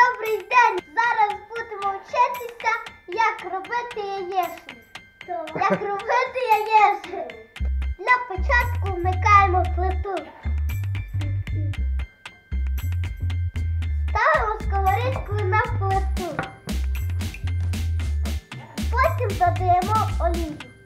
Добрий день! Зараз будемо вчитися, як робити яєшню. Як робити яєшню. Для початку вмикаємо плиту. Ставимо сковорідку на плиту. Потім додаємо олію.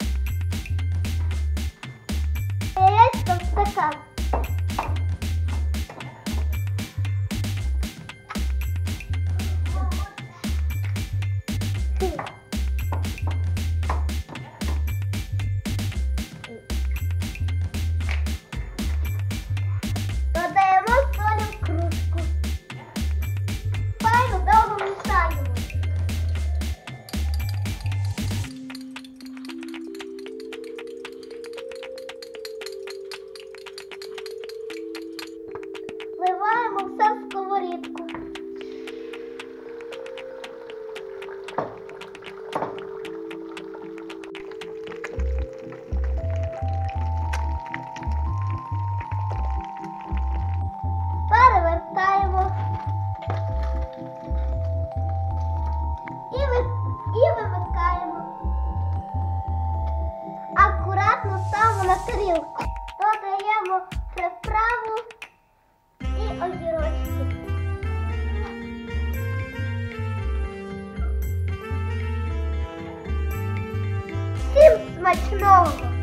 Вливаємо все в сковорідку. Перевертаємо. І, ви, і вимикаємо. Акуратно ставимо на тарілку. Додаємо приправу огірочки. Всім смачного!